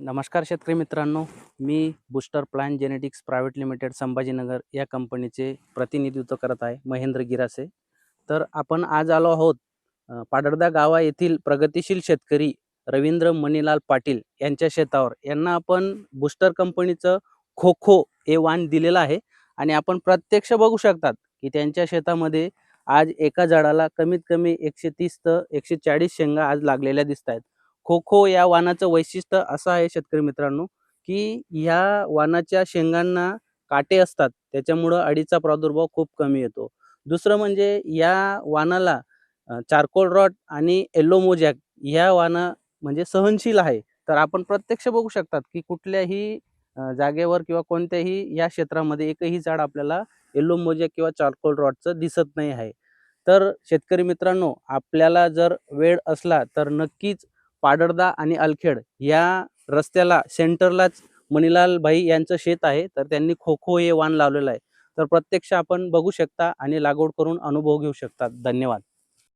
नमस्कार शेतकरी मित्रांनो मी booster plan genetics private limited Sambhajinagar या कंपनीचे प्रतिनिधित्व करत आहे महेंद्र गिरासे. तर आपण आज आलो आहोत पाडरदा गावा येथील प्रगतिशील शेतकरी रवींद्र मणिलाल पाटील यांच्या शेतावर. यांना आपण बुस्टर कंपनीचं खो खो हे वाण दिलेलं आहे आणि आपण प्रत्यक्ष बघू शकतात की त्यांच्या शेतामध्ये आज एका झाडाला कमीत कमी एकशे तीस तर एकशे चाळीस शेंगा आज लागलेल्या दिसत आहेत. खो खो या वाणाचं वैशिष्ट्य असं आहे शेतकरी मित्रांनो की ह्या वाणाच्या शेंगांना काटे असतात त्याच्यामुळं अळीचा प्रादुर्भाव खूप कमी येतो. दुसरं म्हणजे या वानाला चारकोल रॉट आणि येल्लो मोजॅक ह्या वाणं म्हणजे सहनशील आहे. तर आपण प्रत्यक्ष बघू शकतात की कुठल्याही जागेवर किंवा कोणत्याही या क्षेत्रामध्ये एकही झाड आपल्याला येल्लो मोजॅक किंवा चारकोल रॉटचं दिसत नाही आहे. तर शेतकरी मित्रांनो आपल्याला जर वेळ असला तर नक्कीच पाडरदा आणि अलखेड या रस्त्याला सेंटरलाच मणिलाल भाई यांचं शेत आहे. तर त्यांनी खो खो हे वाण लावलेलं आहे. तर प्रत्यक्ष आपण बघू शकता आणि लागवड करून अनुभव घेऊ शकता. धन्यवाद.